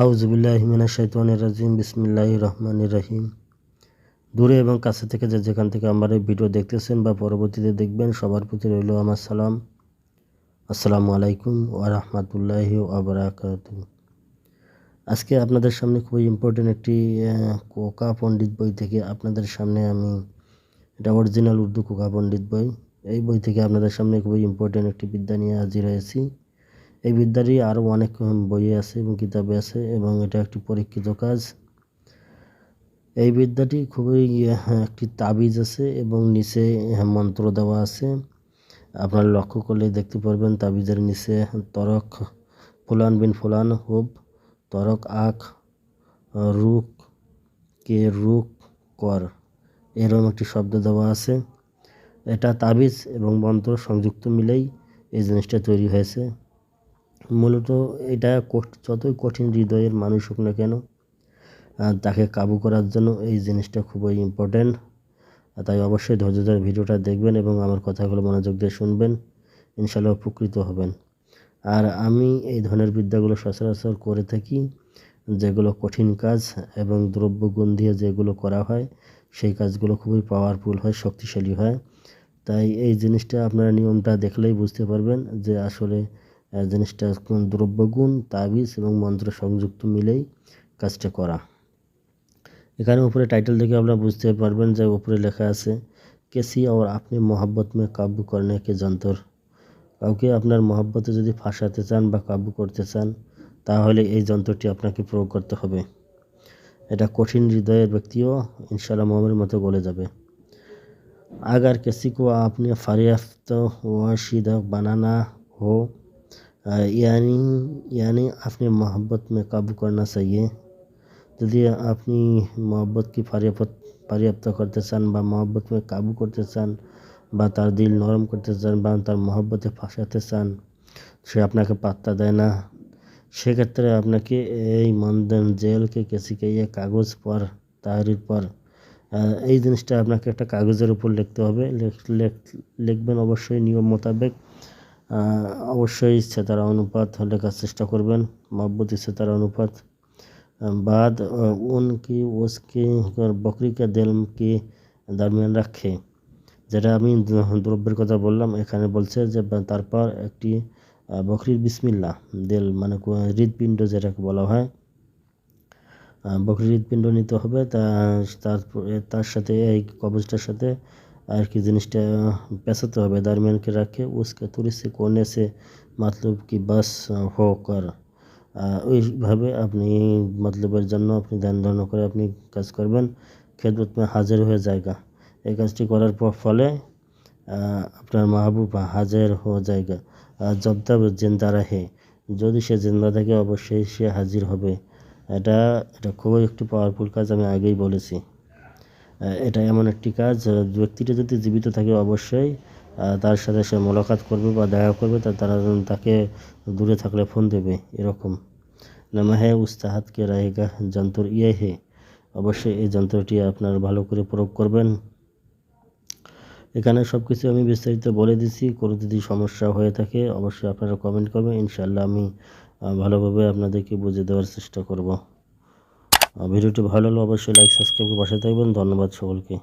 আউজবিল্লাহমিনা শৈতানির রাজিম বিসমিল্লাহ রহমান রহিম। দূরে এবং কাছে থেকে যে যেখান থেকে আমার এই ভিডিও দেখতেছেন বা পরবর্তীতে দেখবেন, সবার প্রতি রইল আমার সালাম। আসসালামু আলাইকুম ওয়া রাহমাতুল্লাহ আবরাকাত আজকে আপনাদের সামনে খুবই ইম্পর্টেন্ট একটি কোকা পণ্ডিত বই থেকে আপনাদের সামনে আমি, এটা অরিজিনাল উর্দু কোকা পণ্ডিত বই। এই বই থেকে আপনাদের সামনে খুবই ইম্পর্টেন্ট একটি বিদ্যা নিয়ে হাজির হয়েছি। এই বিদ্যারই আরও অনেক বই আছে এবং কিতাবে আছে এবং এটা একটি পরীক্ষিত কাজ। এই বিদ্যাটি খুবই আহ, একটি তাবিজ আছে এবং নিচে মন্ত্র দেওয়া আছে। আপনারা লক্ষ্য করলে দেখতে পারবেন তাবিজের নিচে তরক ফুলান বিন ফুলান হুব তরক আখ রুক কে রুক কর এরকম একটি শব্দ দেওয়া আছে। এটা তাবিজ এবং মন্ত্র সংযুক্ত মিলেই এই জিনিসটা তৈরি হয়েছে। মূলত এটা যতই কঠিন হৃদয়ের মানুষ হোক না কেন তাকে কাবু করার জন্য এই জিনিসটা খুবই ইম্পর্ট্যান্ট তাই অবশ্যই ধৈর্য ধরে ভিডিওটা দেখবেন এবং আমার কথাগুলো মনোযোগ দিয়ে শুনবেন। ইনশাল্লাহ উপকৃত হবেন। আর আমি এই ধরনের বিদ্যাগুলো সচরাচর করে থাকি, যেগুলো কঠিন কাজ এবং দ্রব্যগুণ দিয়ে যেগুলো করা হয়, সেই কাজগুলো খুবই পাওয়ারফুল হয়, শক্তিশালী হয়। তাই এই জিনিসটা আপনারা নিয়মটা দেখলেই বুঝতে পারবেন যে আসলে জিনিসটা দ্রব্যগুণ, তাবিজ এবং মন্ত্র সংযুক্ত মিলেই কাজটা করা। এখানে উপরে টাইটেল দেখে আপনারা বুঝতে পারবেন যে উপরে লেখা আছে কেসি আর আপনি মহাব্বত মে কাব্য করনে কে যন্তর? কাউকে আপনার মহাব্বতে যদি ফাঁসাতে চান বা কাব্য করতে চান, তাহলে এই যন্ত্রটি আপনাকে প্রয়োগ করতে হবে। এটা কঠিন হৃদয়ের ব্যক্তিও ইনশাআল্লাহ মোহামের মতো গলে যাবে। আগার কেসি কো আপনি ফারিয়াফত ওয়াশিদা, বানানা হো यानी यानी अपनी मोहब्बत में काबू करना चाहिए যদি আপনি মহব্বত কি ফারিয়াফত পারিয়াপ্ত করতে চান বা মহব্বত কাবু করতে চান বা তার দিল নরম করতে চান বা তার মহব্বতে ফাঁসাতে চান সে আপনাকে পাত্তা দেয় না সেক্ষেত্রে আপনাকে এই মন্দন জেলকে কেসিকে ইয়ে কাগজ পর তাহারির পর আহ, এই জিনিসটা আপনাকে একটা কাগজের উপর লিখতে হবে লেখ- লেখ- লিখবেন অবশ্যই নিয়ম মোতাবেক আহ, অবশ্যই সেতারা অনুপাত লেখার চেষ্টা করবেন মহব্বতী সেতারা অনুপাত बाद अ, उनकी उसके और बकरी के दिल के দরমিয়ান রাখে যেটা আমি দ- দ্রব্যের কথা বললাম এখানে বলছে যে বা- তারপর একটি আহ, বকরির বিসমিল্লা দিল মানে কো- হৃদপিণ্ড যেটাকে বলা হয় আহ, বকরির হৃদপিণ্ড নিতে হবে তা তারপর তার সাথে এই কবজটার সাথে আর কি জিনিসটা, পেঁচাতে হবে, দারমিয়ানকে রাখে, উসকে তুরি সে কোনে সে মতলব কি বাস হো কর ওইভাবে আপনি মতলবের জন্য আপনি ধ্যান ধারণা করে আপনি কাজ করবেন। খেদমত হাজির হয়ে জায়গা এই কাজটি করার পর ফলে আপনার মাহবুব হাজির হয়ে জায়গা আর জব তব জিন্দা রাহে। যদি সে জিন্দা থাকে, অবশ্যই সে হাজির হবে। এটা এটা খুবই একটি পাওয়ারফুল কাজ, আমি আগেই বলেছি। এটা এমন একটি কাজ ব্যক্তিটা যদি জীবিত থাকে অবশ্যই তার সাথে সে মোলাকাত করবে বা দেখা করবে, তা তারা তাকে দূরে থাকলে ফোন দেবে, এরকম। নামা হ্যাঁ উস্তাহাতকে রাহেগা যন্ত্র ইয়ে হে। অবশ্যই এই যন্ত্রটি আপনার ভালো করে প্রয়োগ করবেন। এখানে সব কিছু আমি বিস্তারিত বলে দিছি, কোনো যদি সমস্যা হয়ে থাকে, অবশ্যই আপনারা কমেন্ট করবেন ইনশাল্লাহ আমি ভালোভাবে আপনাদেরকে বুঝে দেওয়ার চেষ্টা করব। ভিডিওটি ভালো হলে অবশ্যই লাইক সাবস্ক্রাইব করে পাশে থাকবেন। ধন্যবাদ সকলকে।